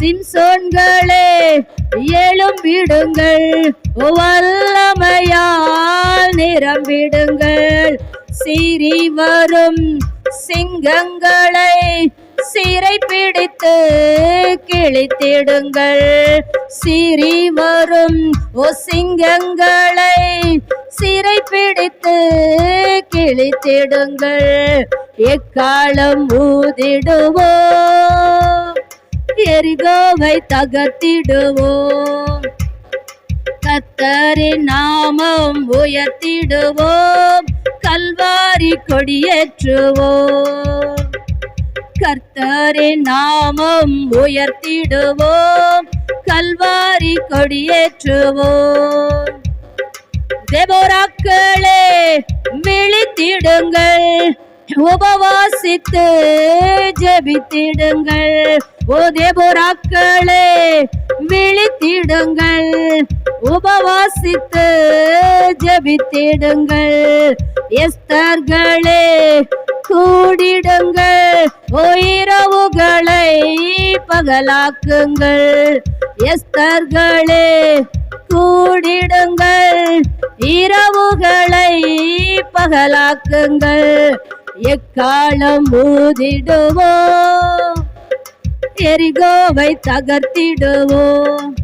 சிம்சோன்களே எழும்பிடுங்கள் வல்லமையால் நிரம்பிடுங்கள் சிறி வரும் சிங்கங்களை சிறை பிடித்து கிழித்திடுங்கள். சிறி வரும் ஓ சிங்கங்களை சிறை பிடித்து கிழித்திடுங்கள். எக்காலம் ஊதிடுவோம்? எரிகோவை தகர்த்திடுவோம். கத்தரின் நாமம் உயர்த்திடுவோம். கல்வாரி கொடியேற்றுவோம். கர்த்தரின் நாமம் உயர்த்திடுவோம். கல்வாரி கொடியேற்றுவோம். தேவோராக்களே விழித்திடுங்கள் உபவாசித்து ஜெபித்திடுங்கள். ஓ தேவராக்களே விழித்திடுங்கள். உபவாசித்து ஜெபித்திடுங்கள். எஸ்தர்களே கூடிடுங்கள் ஓ இரவுகளை பகலாக்குங்கள். எஸ்தர்களே கூடிடுங்கள் இரவுகளை பகலாக்குங்கள். எக்காலம் ஊதிடுவோம் எரிகோவை தகர்த்திடுவோம்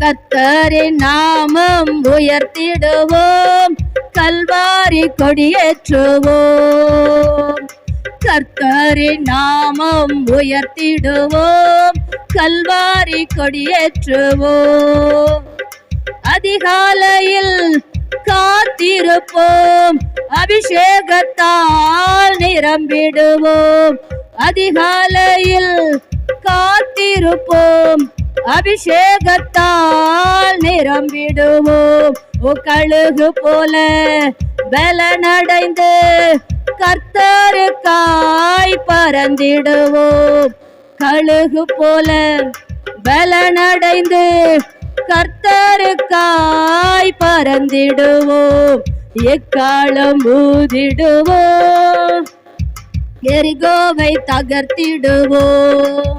கத்தரின் நாமம் உயர்த்திடுவோம் கல்வாரி கொடியேற்றுவோம் கர்த்தரின் நாமம் உயர்த்திடுவோம் கல்வாரி கொடியேற்றுவோம் அதிகாலையில் காத்திருப்போம். அபிஷேகத்தால் நிரம்பிடுவோம். அதிகாலையில் காத்திருப்போம். அபிஷேகத்தால் நிரம்பிடுவோம். கழுகு போல பலனடைந்து கர்த்தருக்காய் பறந்திடுவோம். கழுகு போல பலனடைந்து கர்த்தருக்காய் பறந்திடுவோம். எக்காலம் ஊதிடுவோம். எரிகோவை தகர்த்திடுவோம்.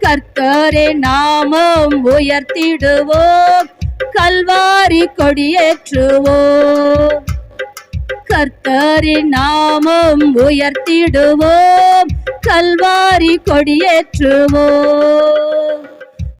கர்த்தரே நாமம் உயர்த்திடுவோம். கல்வாரி கொடியேற்றுவோம். கர்த்தரின் நாமம் உயர்த்திடுவோம். கல்வாரி கொடியேற்றுவோம்.